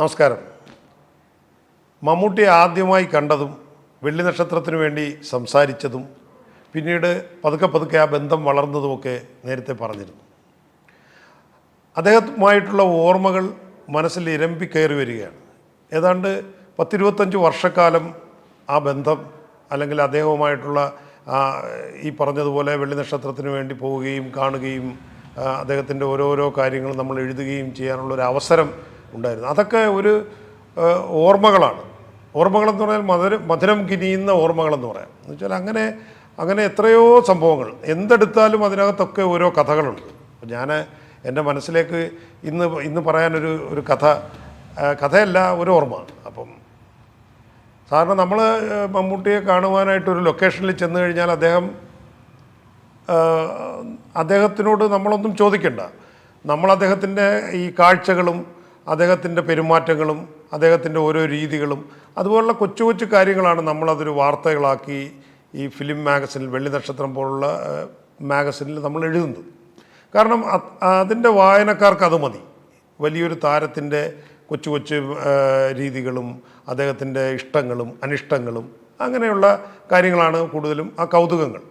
നമസ്കാരം. മമ്മൂട്ടി ആദ്യമായി കണ്ടതും വെള്ളി നക്ഷത്രത്തിനു വേണ്ടി സംസാരിച്ചതും പിന്നീട് പതുക്കെ പതുക്കെ ആ ബന്ധം വളർന്നതുമൊക്കെ നേരത്തെ പറഞ്ഞിരുന്നു. അദ്ദേഹവുമായിട്ടുള്ള ഓർമ്മകൾ മനസ്സിൽ ഇരമ്പി കയറി വരികയാണ്. ഏതാണ്ട് പത്തിരുപത്തഞ്ച് വർഷക്കാലം ആ ബന്ധം അല്ലെങ്കിൽ അദ്ദേഹവുമായിട്ടുള്ള ഈ പറഞ്ഞതുപോലെ വെള്ളി നക്ഷത്രത്തിന് വേണ്ടി പോവുകയും കാണുകയും അദ്ദേഹത്തിന്റെ ഓരോരോ കാര്യങ്ങൾ നമ്മൾ എഴുതുകയും ചെയ്യാനുള്ള ഒരു അവസരം ഉണ്ടായിരുന്നു. അതൊക്കെ ഒരു ഓർമ്മകളാണ്. ഓർമ്മകളെന്ന് പറഞ്ഞാൽ മധുര മധുരം കിനിയുന്ന ഓർമ്മകളെന്ന് പറയാം. എന്ന് വെച്ചാൽ അങ്ങനെ അങ്ങനെ എത്രയോ സംഭവങ്ങൾ. എന്തെടുത്താലും അതിനകത്തൊക്കെ ഓരോ കഥകളുണ്ട്. ഞാൻ എന്റെ മനസ്സിലേക്ക് ഇന്ന് ഇന്ന് പറയാനൊരു ഒരു കഥ കഥയല്ല ഒരു ഓർമ്മ. അപ്പം സാറിന് നമ്മൾ മമ്മൂട്ടിയെ കാണുവാനായിട്ട് ഒരു ലൊക്കേഷനിൽ ചെന്ന് കഴിഞ്ഞാൽ അദ്ദേഹം അദ്ദേഹത്തിനോട് നമ്മളൊന്നും ചോദിക്കണ്ട. നമ്മൾ അദ്ദേഹത്തിന്റെ ഈ കാഴ്ചകളും അദ്ദേഹത്തിന്റെ പെരുമാറ്റങ്ങളും അദ്ദേഹത്തിന്റെ ഓരോ രീതികളും അതുപോലുള്ള കൊച്ചു കൊച്ചു കാര്യങ്ങളാണ് നമ്മളതൊരു വാർത്തകളാക്കി ഈ ഫിലിം മാഗസിനിൽ വെള്ളി നക്ഷത്രം പോലുള്ള മാഗസിനിൽ നമ്മൾ എഴുതുന്നത്. കാരണം അത് അതിന്റെ വായനക്കാർക്ക് അത് മതി. വലിയൊരു താരത്തിന്റെ കൊച്ചു കൊച്ചു രീതികളും അദ്ദേഹത്തിന്റെ ഇഷ്ടങ്ങളും അനിഷ്ടങ്ങളും അങ്ങനെയുള്ള കാര്യങ്ങളാണ് കൂടുതലും ആ കൗതുകങ്ങൾ.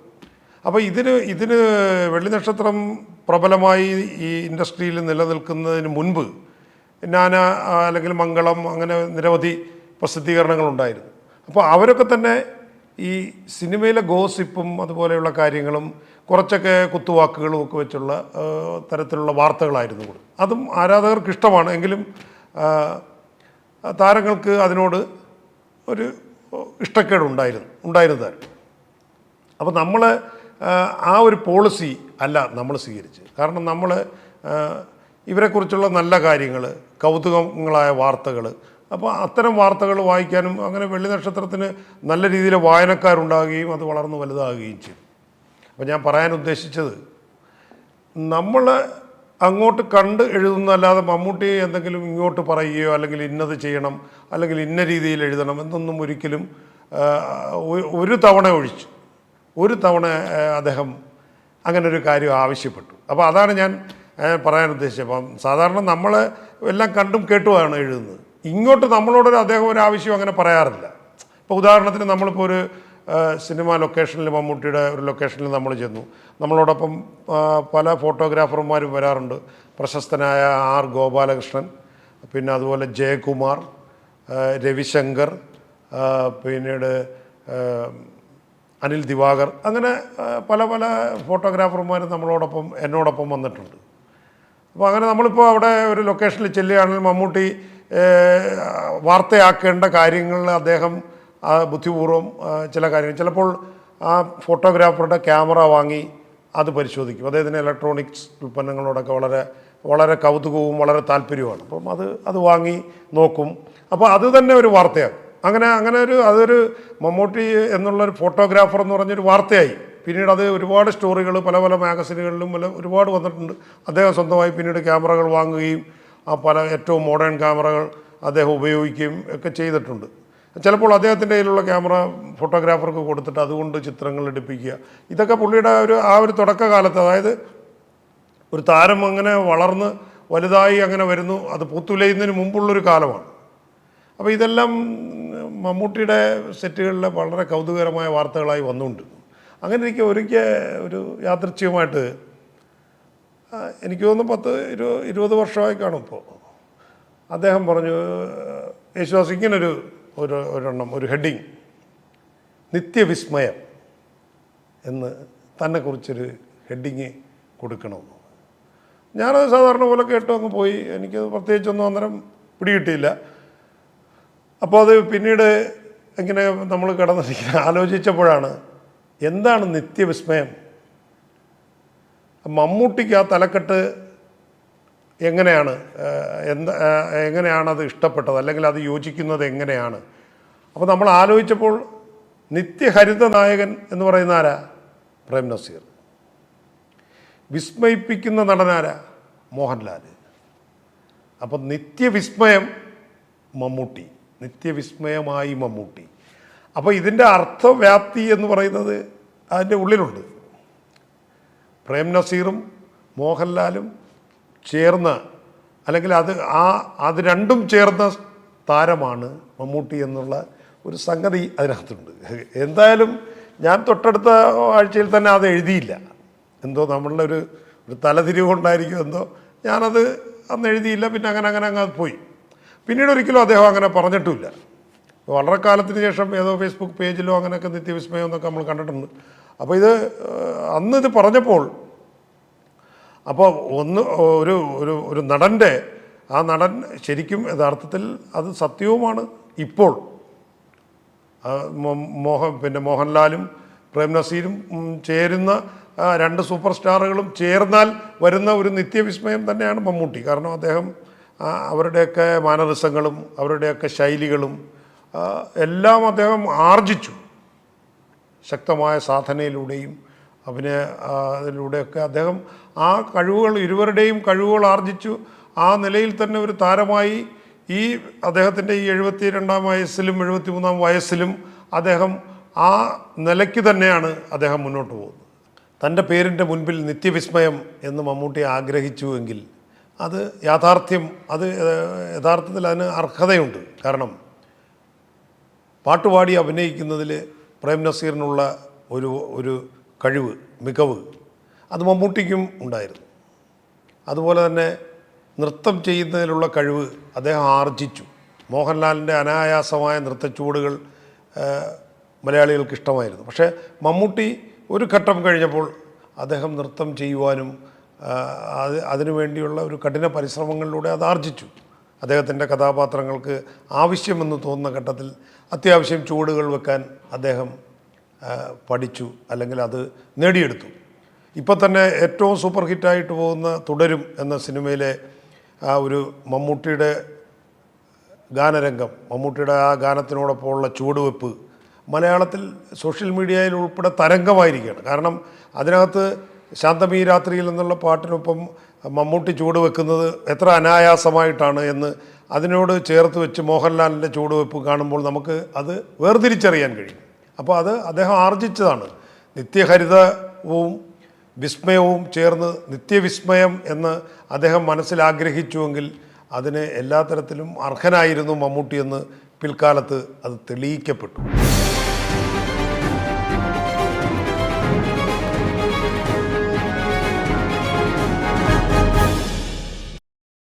അപ്പോൾ ഇതിന് ഇതിന് വെള്ളി നക്ഷത്രം പ്രബലമായി ഈ ഇൻഡസ്ട്രിയിൽ നിലനിൽക്കുന്നതിന് മുൻപ് നാന അല്ലെങ്കിൽ മംഗളം അങ്ങനെ നിരവധി പ്രസിദ്ധീകരണങ്ങളുണ്ടായിരുന്നു. അപ്പോൾ അവരൊക്കെ തന്നെ ഈ സിനിമയിലെ ഗോസിപ്പും അതുപോലെയുള്ള കാര്യങ്ങളും കുറച്ചൊക്കെ കുത്തുവാക്കുകളും ഒക്കെ വെച്ചുള്ള തരത്തിലുള്ള വാർത്തകളായിരുന്നു കൂടെ അതും ആരാധകർക്ക് ഇഷ്ടമാണ്. എങ്കിലും താരങ്ങൾക്ക് അതിനോട് ഒരു ഇഷ്ടക്കേട് ഉണ്ടായിരുന്നു ഉണ്ടായിരുന്നതായിരുന്നു. അപ്പോൾ നമ്മൾ ആ ഒരു പോളിസി അല്ല നമ്മൾ സ്വീകരിച്ച് കാരണം നമ്മൾ ഇവരെക്കുറിച്ചുള്ള നല്ല കാര്യങ്ങൾ കൗതുകങ്ങളായ വാർത്തകൾ. അപ്പോൾ അത്തരം വാർത്തകൾ വായിക്കാനും അങ്ങനെ വെള്ളി നക്ഷത്രത്തിന് നല്ല രീതിയിൽ വായനക്കാരുണ്ടാകുകയും അത് വളർന്ന് വലുതാകുകയും ചെയ്യും. അപ്പോൾ ഞാൻ പറയാൻ ഉദ്ദേശിച്ചത് നമ്മൾ അങ്ങോട്ട് കണ്ട് എഴുതുന്നതല്ലാതെ മമ്മൂട്ടിയെ എന്തെങ്കിലും ഇങ്ങോട്ട് പറയുകയോ അല്ലെങ്കിൽ ഇന്നത് ചെയ്യണം അല്ലെങ്കിൽ ഇന്ന രീതിയിൽ എഴുതണം എന്നൊന്നും ഒരിക്കലും ഒരു തവണ ഒഴിച്ചു ഒരു തവണ അദ്ദേഹം അങ്ങനെ ഒരു കാര്യം ആവശ്യപ്പെട്ടു. അപ്പോൾ അതാണ് ഞാൻ പറയാൻ ഉദ്ദേശിച്ചത്. അപ്പം സാധാരണ നമ്മൾ എല്ലാം കണ്ടും കേട്ടുമാണ് എഴുതുന്നത്. ഇങ്ങോട്ട് നമ്മളോടൊരു അദ്ദേഹം ഒരു ആവശ്യം അങ്ങനെ പറയാറില്ല. ഇപ്പോൾ ഉദാഹരണത്തിന് നമ്മളിപ്പോൾ ഒരു സിനിമ ലൊക്കേഷനിൽ മമ്മൂട്ടിയുടെ ഒരു ലൊക്കേഷനിൽ നമ്മൾ ചെന്നു. നമ്മളോടൊപ്പം പല ഫോട്ടോഗ്രാഫർമാരും വരാറുണ്ട്. പ്രശസ്തനായ ആർ ഗോപാലകൃഷ്ണൻ പിന്നെ അതുപോലെ ജയകുമാർ രവിശങ്കർ പിന്നീട് അനിൽ ദിവാകർ അങ്ങനെ പല പല ഫോട്ടോഗ്രാഫർമാരും നമ്മളോടൊപ്പം എന്നോടൊപ്പം വന്നിട്ടുണ്ട്. അപ്പോൾ അങ്ങനെ നമ്മളിപ്പോൾ അവിടെ ഒരു ലൊക്കേഷനിൽ ചെല്ലുകയാണെങ്കിൽ മമ്മൂട്ടി വാർത്തയാക്കേണ്ട കാര്യങ്ങളിൽ അദ്ദേഹം ബുദ്ധിപൂർവം ചില കാര്യങ്ങൾ. ചിലപ്പോൾ ആ ഫോട്ടോഗ്രാഫറുടെ ക്യാമറ വാങ്ങി അത് പരിശോധിക്കും. അദ്ദേഹത്തിന് ഇലക്ട്രോണിക്സ് ഉൽപ്പന്നങ്ങളോടൊക്കെ വളരെ വളരെ കൗതുകവും വളരെ താല്പര്യവുമാണ്. അപ്പം അത് അത് വാങ്ങി നോക്കും. അപ്പോൾ അത് തന്നെ ഒരു വാർത്തയാണ് അങ്ങനെ അങ്ങനെ ഒരു അതൊരു മമ്മൂട്ടി എന്നുള്ളൊരു ഫോട്ടോഗ്രാഫർ എന്ന് പറഞ്ഞൊരു വാർത്തയായി. പിന്നീട് അത് ഒരുപാട് സ്റ്റോറികൾ പല പല മാഗസിനുകളിലും പല ഒരുപാട് വന്നിട്ടുണ്ട്. അദ്ദേഹം സ്വന്തമായി പിന്നീട് ക്യാമറകൾ വാങ്ങുകയും ആ പല ഏറ്റവും മോഡേൺ ക്യാമറകൾ അദ്ദേഹം ഉപയോഗിക്കുകയും ഒക്കെ ചെയ്തിട്ടുണ്ട്. ചിലപ്പോൾ അദ്ദേഹത്തിന്റെ കയ്യിലുള്ള ക്യാമറ ഫോട്ടോഗ്രാഫർക്ക് കൊടുത്തിട്ട് അതുകൊണ്ട് ചിത്രങ്ങൾ എടുപ്പിക്കുക. ഇതൊക്കെ പുള്ളിയുടെ ഒരു ആ ഒരു തുടക്കകാലത്ത് അതായത് ഒരു താരം അങ്ങനെ വളർന്ന് വലുതായി അങ്ങനെ വരുന്നു അത് പൂത്തുലയുന്നതിന് മുമ്പുള്ളൊരു കാലമാണ്. അപ്പോൾ ഇതെല്ലാം മമ്മൂട്ടിയുടെ സെറ്റുകളിലെ വളരെ കൗതുകകരമായ വാർത്തകളായി വന്നുകൊണ്ട് അങ്ങനെ എനിക്ക് ഒരിക്കൽ ഒരു യാദൃച്ഛികമായിട്ട് എനിക്ക് തോന്നുന്നു പത്ത് ഇരു ഇരുപത് വർഷമായി കാണും ഇപ്പോൾ അദ്ദേഹം പറഞ്ഞു യേശുദാസ് ഇങ്ങനൊരു ഒരു ഒരെണ്ണം ഒരു ഹെഡിങ് നിത്യവിസ്മയം എന്ന് തന്നെക്കുറിച്ചൊരു ഹെഡിങ് കൊടുക്കണമെന്ന് ഞാനത് സാധാരണ പോലെ കേട്ടു അങ്ങ് പോയി. എനിക്ക് പ്രത്യേകിച്ചൊന്നും അന്നേരം പിടികിട്ടിയില്ല. അപ്പോൾ അത് പിന്നീട് ഇങ്ങനെ നമ്മൾ കിടന്നിരിക്കുന്ന ആലോചിച്ചപ്പോഴാണ് എന്താണ് നിത്യവിസ്മയം? മമ്മൂട്ടിക്ക് ആ തലക്കെട്ട് എങ്ങനെയാണ്? എന്താ എങ്ങനെയാണ് അത് ഇഷ്ടപ്പെട്ടത്? അല്ലെങ്കിൽ അത് യോജിക്കുന്നത് എങ്ങനെയാണ്? അപ്പോൾ നമ്മൾ ആലോചിച്ചപ്പോൾ നിത്യഹരിത നായകൻ എന്ന് പറയുന്ന ആരാ? പ്രേം നസീർ. വിസ്മയിപ്പിക്കുന്ന നടനാരാ മോഹൻലാൽ. അപ്പം നിത്യവിസ്മയം മമ്മൂട്ടി. നിത്യവിസ്മയമായി മമ്മൂട്ടി. അപ്പോൾ ഇതിന്റെ അർത്ഥവ്യാപ്തി എന്ന് പറയുന്നത് അതിന്റെ ഉള്ളിലുണ്ട്. പ്രേം നസീറും മോഹൻലാലും ചേർന്ന അല്ലെങ്കിൽ അത് ആ അത് രണ്ടും ചേർന്ന താരമാണ് മമ്മൂട്ടി എന്നുള്ള ഒരു സംഗതി അതിനകത്തുണ്ട്. എന്തായാലും ഞാൻ തൊട്ടടുത്ത ആഴ്ചയിൽ തന്നെ അത് എഴുതിയില്ല. എന്തോ നമ്മളുടെ ഒരു ഒരു തലതിരിവ് കൊണ്ടായിരിക്കും എന്തോ ഞാനത് അന്ന് എഴുതിയില്ല പിന്നെ അങ്ങനെ അങ്ങനെ അങ്ങ് പോയി. പിന്നീട് ഒരിക്കലും അദ്ദേഹം അങ്ങനെ പറഞ്ഞിട്ടുമില്ല. വളരെ കാലത്തിന് ശേഷം ഏതോ ഫേസ്ബുക്ക് പേജിലോ അങ്ങനെയൊക്കെ നിത്യവിസ്മയം എന്നൊക്കെ നമ്മൾ കണ്ടിട്ടുണ്ട്. അപ്പോൾ ഇത് അന്ന് ഇത് പറഞ്ഞപ്പോൾ അപ്പോൾ ഒന്ന് ഒരു ഒരു ഒരു നടന്റെ ആ നടൻ ശരിക്കും യഥാർത്ഥത്തിൽ അത് സത്യവുമാണ് ഇപ്പോൾ. മോഹൻ പിന്നെ മോഹൻലാലും പ്രേം നസീരും ചേരുന്ന രണ്ട് സൂപ്പർ സ്റ്റാറുകളും ചേർന്നാൽ വരുന്ന ഒരു നിത്യവിസ്മയം തന്നെയാണ് മമ്മൂട്ടി. കാരണം അദ്ദേഹം അവരുടെയൊക്കെ മാനറിസങ്ങളും അവരുടെയൊക്കെ ശൈലികളും എല്ലാം അദ്ദേഹം ആർജിച്ചു. ശക്തമായ സാധനയിലൂടെയും അഭിനയ അതിലൂടെയൊക്കെ അദ്ദേഹം ആ കഴിവുകൾ ഇരുവരുടെയും കഴിവുകൾ ആർജിച്ചു. ആ നിലയിൽ തന്നെ ഒരു താരമായി ഈ അദ്ദേഹത്തിന്റെ ഈ എഴുപത്തി രണ്ടാം വയസ്സിലും എഴുപത്തി മൂന്നാം വയസ്സിലും അദ്ദേഹം ആ നിലയ്ക്ക് തന്നെയാണ് അദ്ദേഹം മുന്നോട്ട് പോകുന്നത്. തന്റെ പേരിന്റെ മുൻപിൽ നിത്യവിസ്മയം എന്ന് മമ്മൂട്ടി ആഗ്രഹിച്ചുവെങ്കിൽ അത് യാഥാർത്ഥ്യം അത് യഥാർത്ഥത്തിൽ അതിന് അർഹതയുണ്ട്. കാരണം പാട്ടുപാടി അഭിനയിക്കുന്നതിൽ പ്രേം നസീറിനുള്ള ഒരു ഒരു കഴിവ് മികവ് അത് മമ്മൂട്ടിക്കും ഉണ്ടായിരുന്നു. അതുപോലെ തന്നെ നൃത്തം ചെയ്യുന്നതിലുള്ള കഴിവ് അദ്ദേഹം ആർജിച്ചു. മോഹൻലാലിന്റെ അനായാസമായ നൃത്തച്ചുവടുകൾ മലയാളികൾക്ക് ഇഷ്ടമായിരുന്നു പക്ഷേ മമ്മൂട്ടി ഒരു ഘട്ടം കഴിഞ്ഞപ്പോൾ അദ്ദേഹം നൃത്തം ചെയ്യുവാനും അത് അതിനുവേണ്ടിയുള്ള ഒരു കഠിന പരിശ്രമങ്ങളിലൂടെ അത് ആർജിച്ചു. അദ്ദേഹത്തിന്റെ കഥാപാത്രങ്ങൾക്ക് ആവശ്യമെന്ന് തോന്നുന്ന ഘട്ടത്തിൽ അത്യാവശ്യം ചുവടുകൾ വെക്കാൻ അദ്ദേഹം പഠിച്ചു അല്ലെങ്കിൽ അത് നേടിയെടുത്തു. ഇപ്പോൾ തന്നെ ഏറ്റവും സൂപ്പർ ഹിറ്റായിട്ട് പോകുന്ന തുടരും എന്ന സിനിമയിലെ ആ ഒരു മമ്മൂട്ടിയുടെ ഗാനരംഗം മമ്മൂട്ടിയുടെ ആ ഗാനത്തിനോടൊപ്പമുള്ള ചുവടുവെപ്പ് മലയാളത്തിൽ സോഷ്യൽ മീഡിയയിൽ ഉൾപ്പെടെ തരംഗമായിരിക്കുകയാണ്. കാരണം അതിനകത്ത് ശാന്തമീ രാത്രിയിൽ എന്നുള്ള പാട്ടിനൊപ്പം മമ്മൂട്ടി ചൂട് വെക്കുന്നത് എത്ര അനായാസമായിട്ടാണ് എന്ന് അതിനോട് ചേർത്ത് വെച്ച് മോഹൻലാലിന്റെ ചൂടുവെപ്പ് കാണുമ്പോൾ നമുക്ക് അത് വേർതിരിച്ചറിയാൻ കഴിയും. അപ്പോൾ അത് അദ്ദേഹം ആർജിച്ചതാണ്. നിത്യഹരിതവും വിസ്മയവും ചേർന്ന് നിത്യവിസ്മയം എന്ന് അദ്ദേഹം മനസ്സിൽ ആഗ്രഹിച്ചുവെങ്കിൽ അതിന് എല്ലാ തരത്തിലും അർഹനായിരുന്നു മമ്മൂട്ടി എന്ന് പിൽക്കാലത്ത് അത് തെളിയിക്കപ്പെട്ടു.